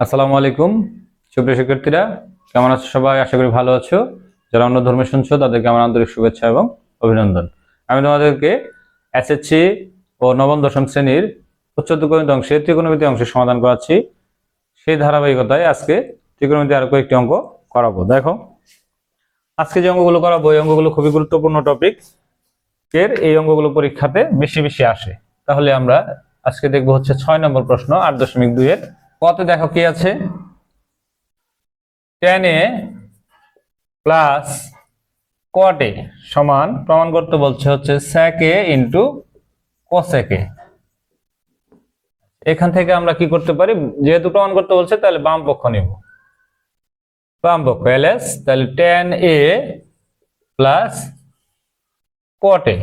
আসসালামু আলাইকুম। সুপ্রিয় শিক্ষার্থীরা, কেমন আছো সবাই? আশা করি ভালো আছো। যারা অন্য ধর্মে শুনছো, তাদেরকে আমার আন্তরিক শুভেচ্ছা এবং অভিনন্দন। আমি তোমাদেরকে এসএসসি ও নবম, দশম শ্রেণির উচ্চতর গণিত অংশে, ত্রিকোণমিতি অংশের সমাধান করাচ্ছি। সেই ধারাবাহিকতায় আজকে ত্রিকোণমিতি আরও কয়েকটি অঙ্ক করাবো। দেখো, আজকে যে অঙ্কগুলো করাবো, এই অঙ্কগুলো খুবই গুরুত্বপূর্ণ টপিক এর এই অঙ্কগুলো পরীক্ষাতে বেশি বেশি আসে। তাহলে আমরা আজকে দেখব হচ্ছে ছয় নম্বর প্রশ্ন, আট দশমিক দুই এর কত দেখো কি আছে? টেন এ প্লাস কটে সমান, প্রমাণ করতে বলছে হচ্ছে স্যাকে ইন্টু কসেকে এখান থেকে আমরা কি করতে পারি? যেহেতু প্রমাণ করতে বলছে, তাহলে বাম পক্ষ নিব। বাম পক্ষ এলএস তাহলে টেন এ প্লাস কটে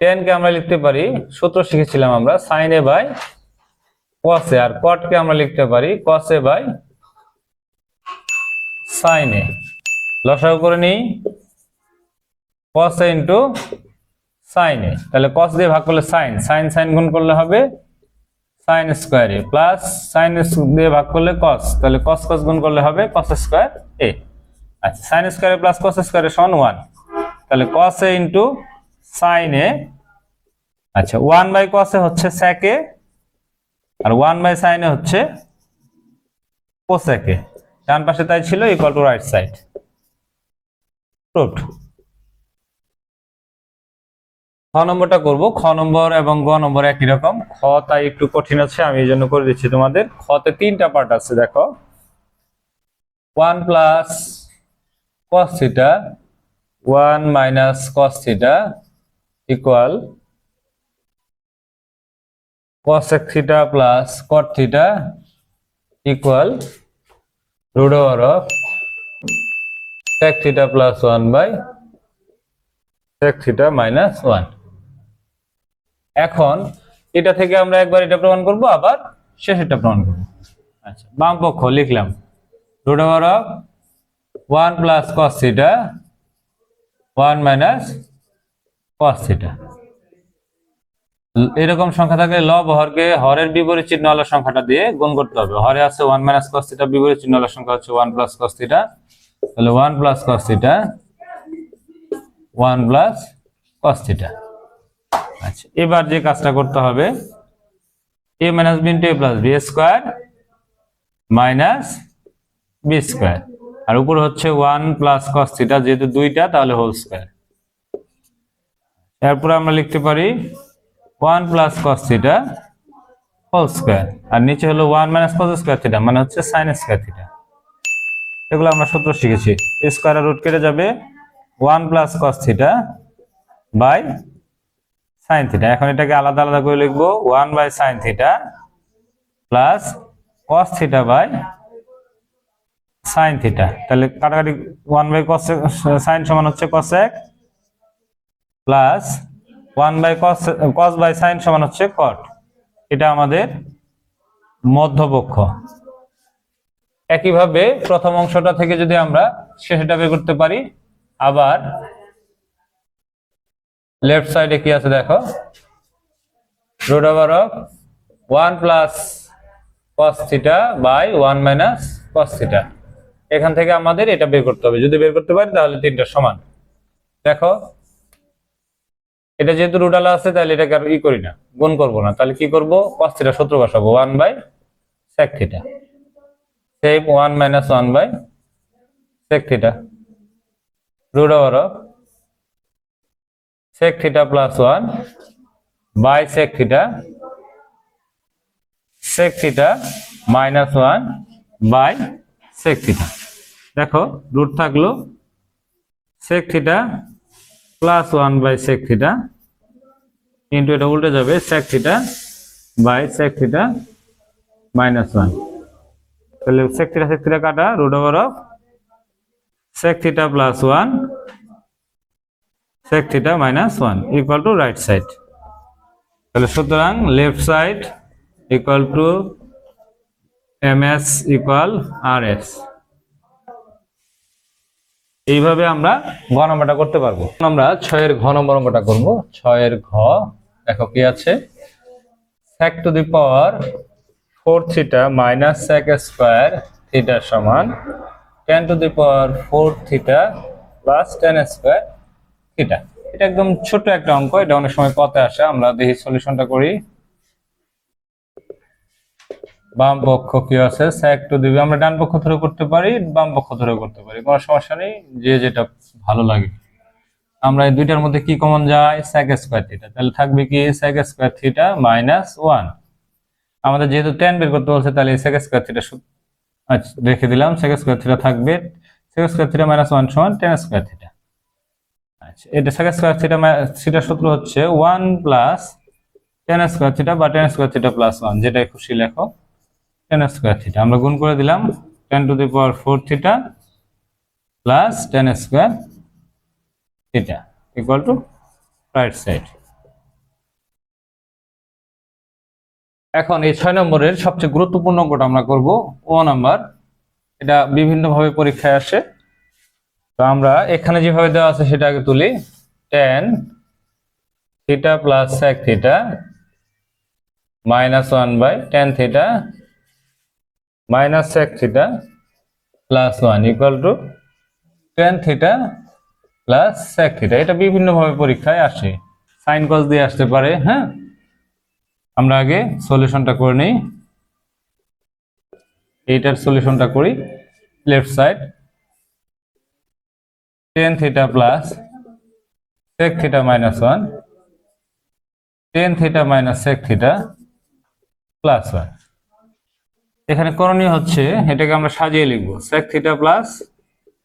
টেন কে আমরা লিখতে পারি, সূত্র শিখেছিলাম আমরা সাইন এ বাই কসে আর কটকে আমরা লিখতে পারি কসে বাই সাইনে লসাগু করে নিই। কসে ইন্টু সাইনে তাহলে কস দিয়ে ভাগ করলে সাইন সাইন সাইন গুণ করলে হবে সাইন স্কোয়ারে প্লাস সাইন দিয়ে ভাগ করলে কস তাহলে কস কস গুণ করলে হবে কস স্কোয়ার এ আচ্ছা সাইন স্কোয়ারে প্লাস কস স্কোয়ারে সমান ওয়ান তাহলে কস এ ইন্টু সাইন এ আচ্ছা ওয়ান বাই কসে হচ্ছে স্যাকে আর ওয়ান বাই সাইনে হচ্ছে কোসেকে ডান পাশে তাই ছিল equal to right side proved খ নম্বরটা করব। খ নম্বর এবং গ নম্বর একই রকম। খ তাই একটু কঠিন আছে, আমি এই জন্য করে দিচ্ছি তোমাদের। খতে তিনটা পার্ট আছে, দেখো। One plus cos theta one minus cos theta equal cosec theta plus cot theta equal root over of sec theta plus 1 by sec theta minus 1 এখন এটা থেকে আমরা একবার এটা প্রমাণ করব আবার শেষেরটা প্রমাণ করব আচ্ছা বাম পক্ষ লিখলাম root over of 1 plus cos theta 1 minus cos theta এরকম সংখ্যা থাকলে লব, হরকে, হরের বিপরীত চিহ্ন আলার সংখ্যাটা দিয়ে গুণ করতে হবে। হরে আছে ওয়ান মাইনাস কস থিটা বিপরীত চিহ্ন আলার সংখ্যা হচ্ছে ওয়ান প্লাস কস থিটা তাহলে one plus cos theta one plus cos theta আচ্ছা এবার যে কাজটা করতে হবে A minus B into A plus B square minus B square আর উপর হচ্ছে ওয়ান প্লাস কস থিটা যেহেতু দুইটা, তাহলে হোল স্কোয়ার এরপর আমরা লিখতে পারি one plus cos theta whole square আর নিচে হলো one minus cos square theta মানে হচ্ছে সাইন স্কোয়ার থিটা এগুলো আমরা সূত্র শিখেছি। স্কোয়ার রুট কেটে যাবে one plus cos theta by sine theta এখন এটাকে আলাদা আলাদা করে লিখব one by sine theta plus cos theta by sine theta তাহলে কাটাকাটি ওয়ান বাই কস সাইন সমান হচ্ছে cosec plus one by cos cos by sine সমান হচ্ছে কট। এটা আমাদের মধ্যপক্ষ। একইভাবে প্রথম অংশটা থেকে যদি আমরা শেষটা বের করতে পারি, আবার লেফট সাইডে কি আছে দেখো? Root over of one plus cos theta by one minus cos theta. এখান থেকে আমাদের এটা বের করতে হবে। যদি বের করতে পারি তাহলে তিনটা সমান। দেখো এটা যেহেতু রুডালা আছে, তাহলে এটাকে আর ই করি না, গুণ করব না। তাহলে কি করব? cos থিটা সূত্র বসাবো 1 by sec theta. Same 1 minus 1 by sec theta. Root of sec theta plus 1 by sec theta. Sec theta minus 1 by sec theta. দেখো রুট থাকল sec theta plus one by sec theta. Into এটা উল্টে যাবে sec theta by sec theta minus one তাহলে sec theta sec theta কাটা root over of sec theta plus one sec theta minus one equal to right side তাহলে সুতরাং left side equal to M S equal R S এইভাবে আমরা ঘ করতে পারব। আমরা ছয়ের ঘ নম্বর অঙ্কটা করব। ছয়ের ঘ, দেখো কি আছে? sec to the power four theta minus sec square theta সমান tan to the power four theta plus tan square theta এটা একদম ছোট একটা অঙ্ক, এটা অনেক সময় পথে আসে, আমরা দেখি সলিউশনটা করি। বাম পক্ষ কি আছে স্যাক টু দিবে। আমরা ডান পক্ষ ধরে করতে পারি, বাম পক্ষ ধরে করতে পারি। কোনো সমস্যা নেই, যে যেটা ভালো লাগে। আমরা এই দুইটার মধ্যে কি কমন যায়? স্যাক স্কোয়ার থিটা তাহলে থাকবে কি sec square theta minus one আমাদের যেহেতু টেন বের করতে বলছে, তাহলে স্যাক স্কোয়ার থিটা আচ্ছা রেখে দিলাম। স্যাক স্কোয়ার থিটা থাকবে sec square theta minus one সমান টেন স্কোয়ার থিটা আচ্ছা এটা স্যাক স্কোয়ার থিটা থিটার সূত্র হচ্ছে one plus tan square theta বা tan square theta plus one যেটাই খুশি লেখো। টেন স্কোয়ার থিটা আমরা গুণ করে দিলাম tan to the power four theta plus tan square theta equal to right side এখন এই ছয় নম্বরের সবচেয়ে গুরুত্বপূর্ণ অঙ্কটা আমরা করব ও নাম্বার। এটা বিভিন্নভাবে পরীক্ষায় আসে। তো আমরা এখানে যেভাবে দেওয়া আছে সেটা আগে তুলি। Tan theta plus sec theta minus one by tan theta minus sec theta plus one equal to tan theta plus sec theta এটা বিভিন্নভাবে পরীক্ষায় আসে। সাইন কস দিয়ে আসতে পারে হ্যাঁ? আমরা আগে সলিউশনটা করে নিই। এইটার সলিউশনটা করি left side tan theta plus sec theta minus one tan theta minus sec theta plus one এখানে করণীয় হচ্ছে এটাকে আমরা সাজিয়ে লিখব sec theta plus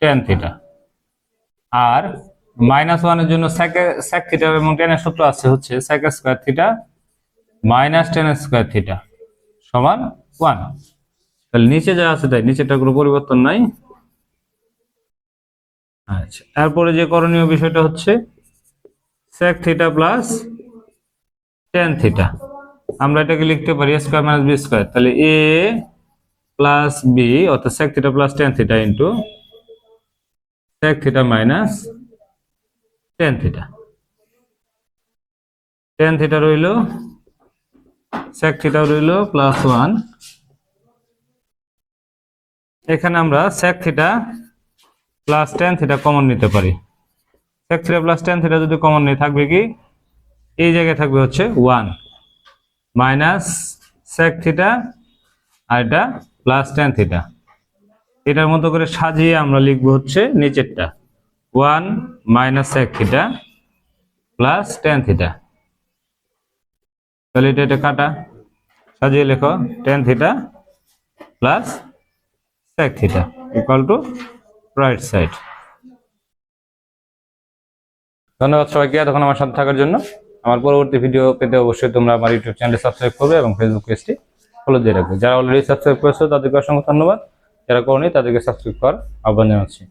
tan theta আর মাইনাস ওয়ানের জন্য সেক থিটা এবং টেনের সূত্র আছে হচ্ছে sec square theta minus tan square theta সমান ওয়ান তাহলে নিচে যা আছে তাই নিচেটা কোনো পরিবর্তন নাই। আচ্ছা তারপরে যে করণীয় বিষয়টা হচ্ছে sec theta plus tan theta আমরা এটাকে লিখতে পারি স্কোয়ার মাইনাস বি স্কোয়ার তাহলে এ প্লাস বি অর্থাৎ sec theta plus tan theta into sec theta minus tan theta tan theta রইল সেক থিটা রইল প্লাস ওয়ান এখানে আমরা sec theta plus tan theta common নিতে পারি। Sec theta plus tan theta যদি common নিয়ে থাকবে কি? এই জায়গায় থাকবে হচ্ছে ওয়ান মাইনাস সেক থিটা আর এটা প্লাস টেন থিটা এটার মতো করে সাজিয়ে আমরা লিখব হচ্ছে নিচেরটা। One minus sec theta plus tan theta তাহলে এটা এটা কাটা। সাজিয়ে লেখো tan theta plus sec theta equal to right side ধন্যবাদ সবাইকে এতক্ষণ আমার সাথে থাকার জন্য। আমার পরবর্তী ভিডিও পেতে অবশ্যই তোমরা আমার ইউটিউব চ্যানেলে সাবস্ক্রাইব করবে এবং ফেসবুক পেজটি ফলো দিয়ে রাখবে। যারা অলরেডি সাবস্ক্রাইব করেছ, তাদেরকে অসংখ্য ধন্যবাদ। যারা করেনি, তাদেরকে সাবস্ক্রাইব করার আহ্বান জানাচ্ছি।